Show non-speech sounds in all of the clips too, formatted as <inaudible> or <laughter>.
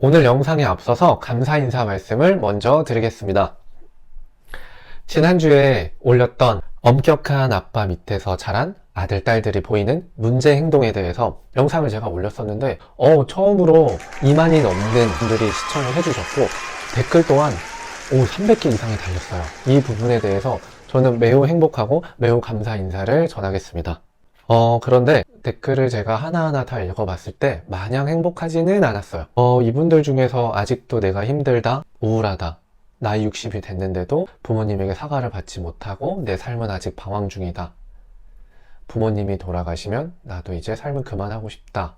오늘 영상에 앞서서 감사 인사 말씀을 먼저 드리겠습니다. 지난주에 올렸던 엄격한 아빠 밑에서 자란 아들, 딸들이 보이는 문제 행동에 대해서 영상을 제가 올렸었는데, 어, 처음으로 2만이 넘는 분들이 시청을 해주셨고, 댓글 또한, 오, 300개 이상이 달렸어요. 이 부분에 대해서 저는 매우 행복하고 매우 감사 인사를 전하겠습니다. 어, 그런데 댓글을 제가 하나하나 다 읽어봤을 때 마냥 행복하지는 않았어요. 어, 이분들 중에서 아직도 내가 힘들다, 우울하다, 나이 60이 됐는데도 부모님에게 사과를 받지 못하고 내 삶은 아직 방황 중이다. 부모님이 돌아가시면 나도 이제 삶을 그만하고 싶다.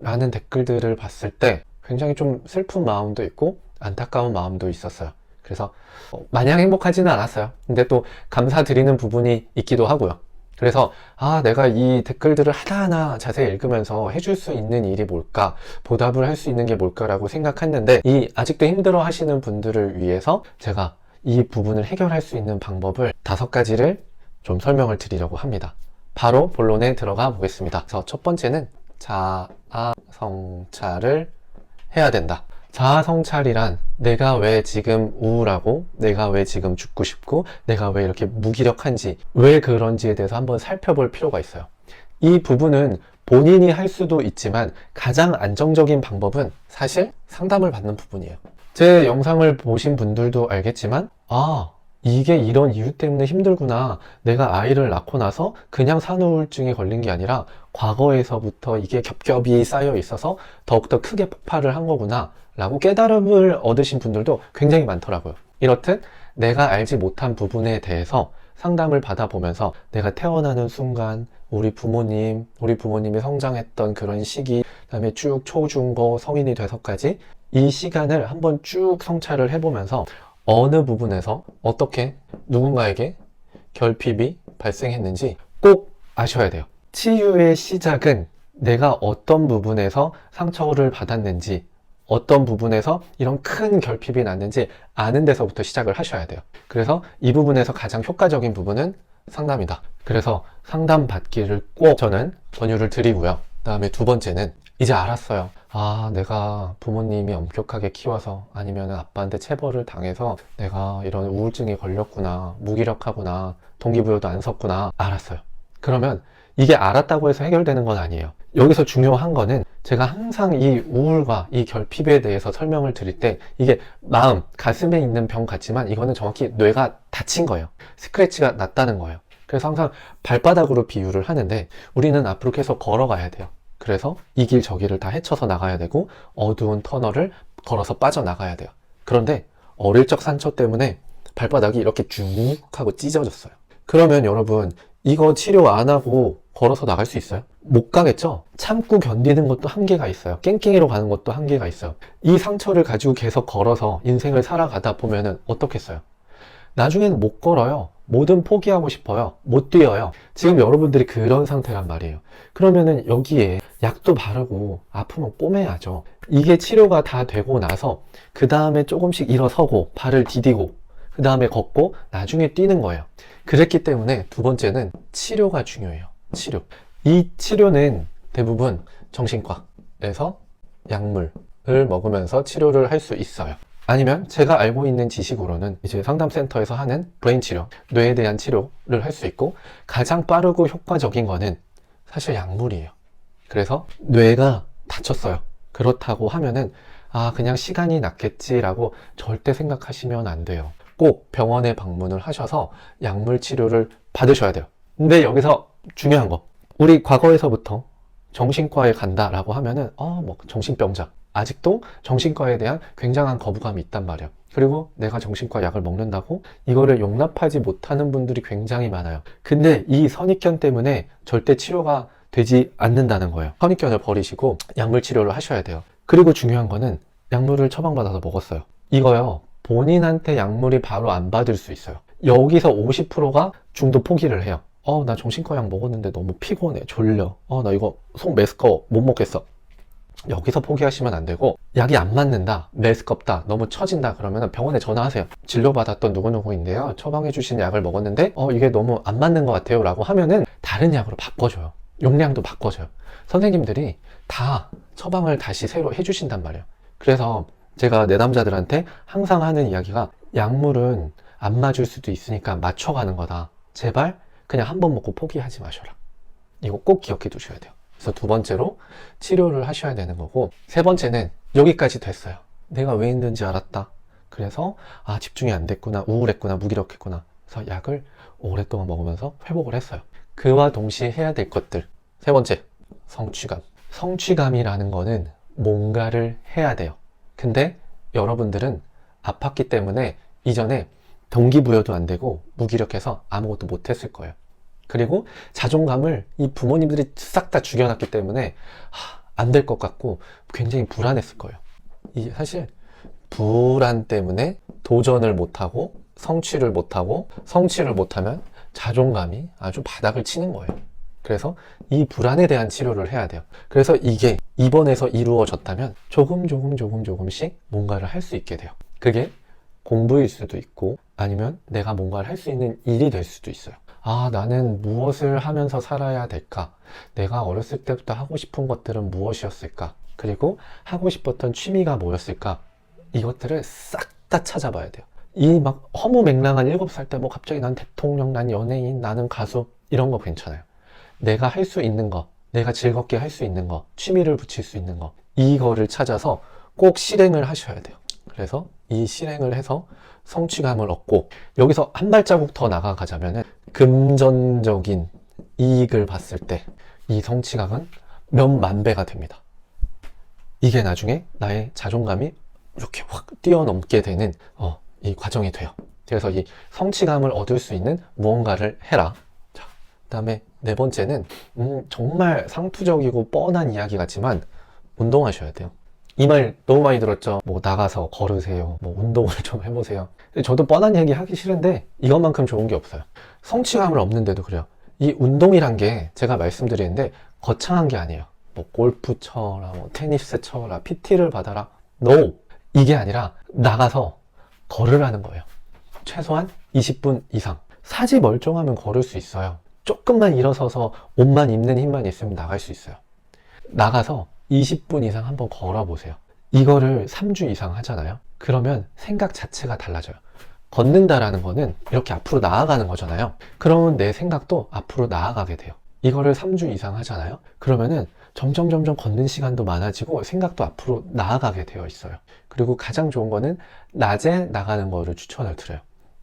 라는 댓글들을 봤을 때 굉장히 좀 슬픈 마음도 있고 안타까운 마음도 있었어요. 그래서 어, 마냥 행복하지는 않았어요. 근데 또 감사드리는 부분이 있기도 하고요. 그래서 아 내가 이 댓글들을 하나하나 자세히 읽으면서 해줄 수 있는 일이 뭘까 보답을 할 수 있는 게 뭘까라고 생각했는데 이 아직도 힘들어 하시는 분들을 위해서 제가 이 부분을 해결할 수 있는 방법을 다섯 가지를 좀 설명을 드리려고 합니다. 바로 본론에 들어가 보겠습니다. 그래서 첫 번째는 자아 성찰을 해야 된다. 자아 성찰이란 내가 왜 지금 우울하고 내가 왜 지금 죽고 싶고 내가 왜 이렇게 무기력한지 왜 그런지에 대해서 한번 살펴볼 필요가 있어요. 이 부분은 본인이 할 수도 있지만 가장 안정적인 방법은 사실 상담을 받는 부분이에요. 제 영상을 보신 분들도 알겠지만 아 이게 이런 이유 때문에 힘들구나. 내가 아이를 낳고 나서 그냥 산후우울증이 걸린 게 아니라 과거에서부터 이게 겹겹이 쌓여 있어서 더욱더 크게 폭발을 한 거구나. 라고 깨달음을 얻으신 분들도 굉장히 많더라고요. 이렇듯 내가 알지 못한 부분에 대해서 상담을 받아보면서 내가 태어나는 순간 우리 부모님, 우리 부모님이 성장했던 그런 시기, 그다음에 쭉 초중고 성인이 돼서까지 이 시간을 한번 쭉 성찰을 해보면서 어느 부분에서 어떻게 누군가에게 결핍이 발생했는지 꼭 아셔야 돼요. 치유의 시작은 내가 어떤 부분에서 상처를 받았는지, 어떤 부분에서 이런 큰 결핍이 났는지 아는 데서부터 시작을 하셔야 돼요. 그래서 이 부분에서 가장 효과적인 부분은 상담이다. 그래서 상담 받기를 꼭 저는 권유를 드리고요. 그 다음에 두 번째는 이제 알았어요. 아, 내가 부모님이 엄격하게 키워서 아니면 아빠한테 체벌을 당해서 내가 이런 우울증에 걸렸구나, 무기력하구나, 동기부여도 안 섰구나, 알았어요. 그러면 이게 알았다고 해서 해결되는 건 아니에요. 여기서 중요한 거는 제가 항상 이 우울과 이 결핍에 대해서 설명을 드릴 때 이게 마음, 가슴에 있는 병 같지만 이거는 정확히 뇌가 다친 거예요. 스크래치가 났다는 거예요. 그래서 항상 발바닥으로 비유를 하는데 우리는 앞으로 계속 걸어가야 돼요. 그래서 이 길 저 길을 다 헤쳐서 나가야 되고 어두운 터널을 걸어서 빠져나가야 돼요. 그런데 어릴 적 상처 때문에 발바닥이 이렇게 쭉 하고 찢어졌어요. 그러면 여러분 이거 치료 안 하고 걸어서 나갈 수 있어요? 못 가겠죠? 참고 견디는 것도 한계가 있어요. 깽깽이로 가는 것도 한계가 있어요. 이 상처를 가지고 계속 걸어서 인생을 살아가다 보면은 어떻겠어요? 나중에는 못 걸어요. 뭐든 포기하고 싶어요. 못 뛰어요. 지금 여러분들이 그런 상태란 말이에요. 그러면은 여기에 약도 바르고 아프면 꼬매야죠. 이게 치료가 다 되고 나서 그 다음에 조금씩 일어서고 발을 디디고 그 다음에 걷고 나중에 뛰는 거예요. 그랬기 때문에 두 번째는 치료가 중요해요. 치료. 이 치료는 대부분 정신과에서 약물을 먹으면서 치료를 할 수 있어요. 아니면 제가 알고 있는 지식으로는 이제 상담센터에서 하는 브레인 치료, 뇌에 대한 치료를 할 수 있고 가장 빠르고 효과적인 거는 사실 약물이에요. 그래서 뇌가 다쳤어요. 그렇다고 하면은 아 그냥 시간이 났겠지라고 절대 생각하시면 안 돼요. 꼭 병원에 방문을 하셔서 약물 치료를 받으셔야 돼요. 근데 여기서 중요한 거 우리 과거에서부터 정신과에 간다라고 하면은 어 뭐 정신병자 아직도 정신과에 대한 굉장한 거부감이 있단 말이에요. 그리고 내가 정신과 약을 먹는다고 이거를 용납하지 못하는 분들이 굉장히 많아요. 근데 이 선입견 때문에 절대 치료가 되지 않는다는 거예요. 선입견을 버리시고 약물 치료를 하셔야 돼요. 그리고 중요한 거는 약물을 처방받아서 먹었어요. 이거요. 본인한테 약물이 바로 안 받을 수 있어요. 여기서 50%가 중도 포기를 해요. 어, 나 정신과 약 먹었는데 너무 피곤해, 졸려. 어, 나 이거 속 메스꺼 못 먹겠어. 여기서 포기하시면 안 되고 약이 안 맞는다. 메스껍다. 너무 처진다. 그러면 병원에 전화하세요. 진료받았던 누구누구인데요. 처방해 주신 약을 먹었는데 어 이게 너무 안 맞는 것 같아요. 라고 하면은 다른 약으로 바꿔줘요. 용량도 바꿔줘요. 선생님들이 다 처방을 다시 새로 해주신단 말이에요. 그래서 제가 내 남자들한테 항상 하는 이야기가 약물은 안 맞을 수도 있으니까 맞춰가는 거다. 제발 그냥 한 번 먹고 포기하지 마셔라. 이거 꼭 기억해 두셔야 돼요. 그래서 두 번째로 치료를 하셔야 되는 거고, 세 번째는 여기까지 됐어요. 내가 왜 힘든지 알았다. 그래서 아 집중이 안 됐구나, 우울했구나, 무기력했구나. 그래서 약을 오랫동안 먹으면서 회복을 했어요. 그와 동시에 해야 될 것들. 세 번째, 성취감. 성취감이라는 거는 뭔가를 해야 돼요. 근데 여러분들은 아팠기 때문에 이전에 동기부여도 안 되고 무기력해서 아무것도 못 했을 거예요. 그리고 자존감을 이 부모님들이 싹 다 죽여놨기 때문에 안 될 것 같고 굉장히 불안했을 거예요. 이 사실 불안 때문에 도전을 못하고 성취를 못하고 성취를 못하면 자존감이 아주 바닥을 치는 거예요. 그래서 이 불안에 대한 치료를 해야 돼요. 그래서 이게 입원해서 이루어졌다면 조금 조금 조금 조금씩 뭔가를 할 수 있게 돼요. 그게 공부일 수도 있고 아니면 내가 뭔가를 할 수 있는 일이 될 수도 있어요. 아, 나는 무엇을 하면서 살아야 될까? 내가 어렸을 때부터 하고 싶은 것들은 무엇이었을까? 그리고 하고 싶었던 취미가 뭐였을까? 이것들을 싹 다 찾아봐야 돼요. 이 막 허무맹랑한 7살 때 뭐 갑자기 난 대통령, 난 연예인, 나는 가수 이런 거 괜찮아요. 내가 할 수 있는 거, 내가 즐겁게 할 수 있는 거, 취미를 붙일 수 있는 거, 이거를 찾아서 꼭 실행을 하셔야 돼요. 그래서 이 실행을 해서 성취감을 얻고 여기서 한 발자국 더 나아가자면은 금전적인 이익을 봤을 때 이 성취감은 몇 만 배가 됩니다. 이게 나중에 나의 자존감이 이렇게 확 뛰어넘게 되는 어, 이 과정이 돼요. 그래서 이 성취감을 얻을 수 있는 무언가를 해라. 자, 그다음에 네 번째는 음, 정말 상투적이고 뻔한 이야기 같지만 운동하셔야 돼요. 이 말 너무 많이 들었죠. 뭐 나가서 걸으세요. 뭐 운동을 <laughs> 좀 해보세요. 저도 뻔한 얘기 하기 싫은데 이것만큼 좋은 게 없어요. 성취감을 얻는데도 그래요. 이 운동이란 게 제가 말씀드리는데 거창한 게 아니에요. 뭐 골프 쳐라, 뭐 테니스 쳐라, PT를 받아라. No! 이게 아니라 나가서 걸으라는 거예요. 최소한 20분 이상. 사지 멀쩡하면 걸을 수 있어요. 조금만 일어서서 옷만 입는 힘만 있으면 나갈 수 있어요. 나가서 20분 이상 한번 걸어보세요. 이거를 3주 이상 하잖아요. 그러면 생각 자체가 달라져요. 걷는다라는 거는 이렇게 앞으로 나아가는 거잖아요. 그러면 내 생각도 앞으로 나아가게 돼요. 이거를 3주 이상 하잖아요. 그러면은 점점 점점 걷는 시간도 많아지고 생각도 앞으로 나아가게 되어 있어요. 그리고 가장 좋은 거는 낮에 나가는 거를 추천을 드려요.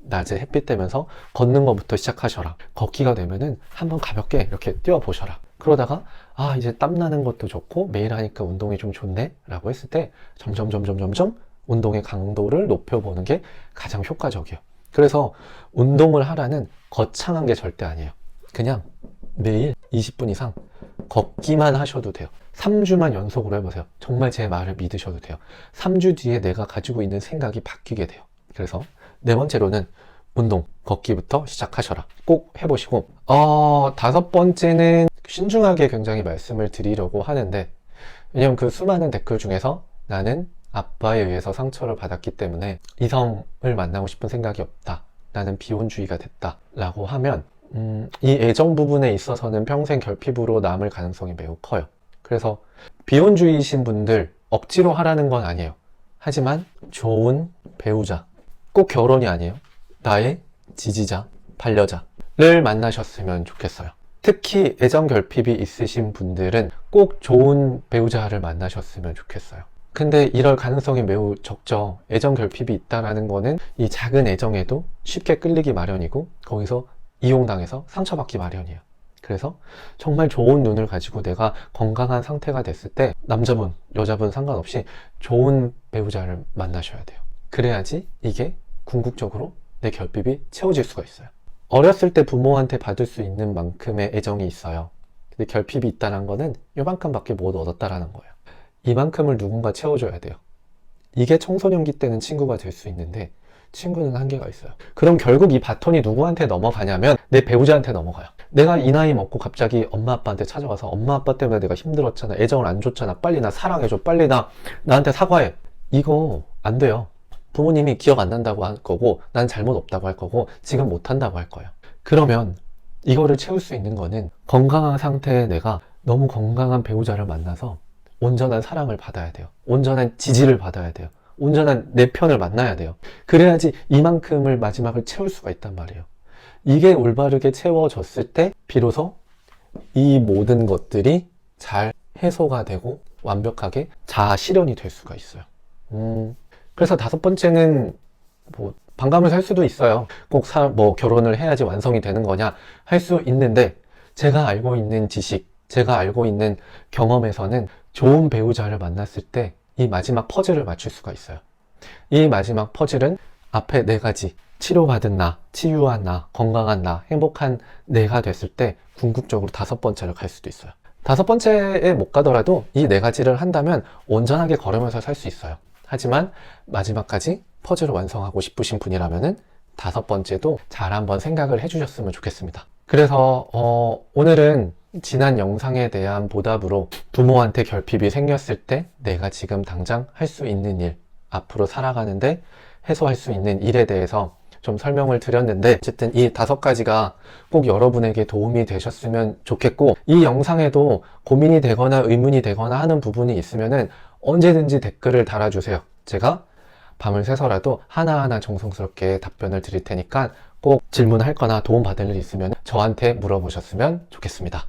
낮에 햇빛 떼면서 걷는 것부터 시작하셔라. 걷기가 되면은 한번 가볍게 이렇게 뛰어보셔라. 그러다가 아 이제 땀 나는 것도 좋고 매일 하니까 운동이 좀 좋네 라고 했을 때 점점 점점 점점 운동의 강도를 높여보는 게 가장 효과적이에요. 그래서 운동을 하라는 거창한 게 절대 아니에요. 그냥 매일 20분 이상 걷기만 하셔도 돼요. 3주만 연속으로 해보세요. 정말 제 말을 믿으셔도 돼요. 3주 뒤에 내가 가지고 있는 생각이 바뀌게 돼요. 그래서 네 번째로는 운동, 걷기부터 시작하셔라. 꼭 해보시고, 어, 다섯 번째는 신중하게 굉장히 말씀을 드리려고 하는데, 왜냐면 그 수많은 댓글 중에서 나는 아빠에 의해서 상처를 받았기 때문에 이성을 만나고 싶은 생각이 없다. 나는 비혼주의가 됐다. 라고 하면, 음, 이 애정 부분에 있어서는 평생 결핍으로 남을 가능성이 매우 커요. 그래서 비혼주의이신 분들 억지로 하라는 건 아니에요. 하지만 좋은 배우자, 꼭 결혼이 아니에요. 나의 지지자, 반려자를 만나셨으면 좋겠어요. 특히 애정 결핍이 있으신 분들은 꼭 좋은 배우자를 만나셨으면 좋겠어요. 근데 이럴 가능성이 매우 적죠. 애정 결핍이 있다라는 거는 이 작은 애정에도 쉽게 끌리기 마련이고 거기서 이용당해서 상처받기 마련이에요. 그래서 정말 좋은 눈을 가지고 내가 건강한 상태가 됐을 때 남자분, 여자분 상관없이 좋은 배우자를 만나셔야 돼요. 그래야지 이게 궁극적으로 내 결핍이 채워질 수가 있어요. 어렸을 때 부모한테 받을 수 있는 만큼의 애정이 있어요. 근데 결핍이 있다는 거는 이만큼밖에 못 얻었다라는 거예요. 이만큼을 누군가 채워줘야 돼요. 이게 청소년기 때는 친구가 될 수 있는데 친구는 한계가 있어요. 그럼 결국 이 바톤이 누구한테 넘어가냐면 내 배우자한테 넘어가요. 내가 이 나이 먹고 갑자기 엄마 아빠한테 찾아와서 엄마 아빠 때문에 내가 힘들었잖아. 애정을 안 줬잖아. 빨리 나 사랑해줘. 빨리 나 나한테 사과해. 이거 안 돼요. 부모님이 기억 안 난다고 할 거고 난 잘못 없다고 할 거고 지금 못 한다고 할 거예요. 그러면 이거를 채울 수 있는 거는 건강한 상태의 내가 너무 건강한 배우자를 만나서 온전한 사랑을 받아야 돼요. 온전한 지지를 받아야 돼요. 온전한 내 편을 만나야 돼요. 그래야지 이만큼을 마지막을 채울 수가 있단 말이에요. 이게 올바르게 채워졌을 때 비로소 이 모든 것들이 잘 해소가 되고 완벽하게 자아 실현이 될 수가 있어요. 음, 그래서 다섯 번째는 뭐 반감을 살 수도 있어요. 꼭 사, 뭐 결혼을 해야지 완성이 되는 거냐 할 수 있는데 제가 알고 있는 지식, 제가 알고 있는 경험에서는 좋은 배우자를 만났을 때 이 마지막 퍼즐을 맞출 수가 있어요. 이 마지막 퍼즐은 앞에 네 가지 치료받은 나, 치유한 나, 건강한 나, 행복한 내가 됐을 때 궁극적으로 다섯 번째를 갈 수도 있어요. 다섯 번째에 못 가더라도 이 네 가지를 한다면 온전하게 걸으면서 살 수 있어요. 하지만 마지막까지 퍼즐을 완성하고 싶으신 분이라면은 다섯 번째도 잘 한번 생각을 해주셨으면 좋겠습니다. 그래서 어, 오늘은 지난 영상에 대한 보답으로 부모한테 결핍이 생겼을 때 내가 지금 당장 할 수 있는 일, 앞으로 살아가는데 해소할 수 있는 일에 대해서 좀 설명을 드렸는데 어쨌든 이 다섯 가지가 꼭 여러분에게 도움이 되셨으면 좋겠고 이 영상에도 고민이 되거나 의문이 되거나 하는 부분이 있으면은 언제든지 댓글을 달아주세요. 제가 밤을 새서라도 하나하나 정성스럽게 답변을 드릴 테니까 꼭 질문할 거나 도움 받을 일 있으면 저한테 물어보셨으면 좋겠습니다.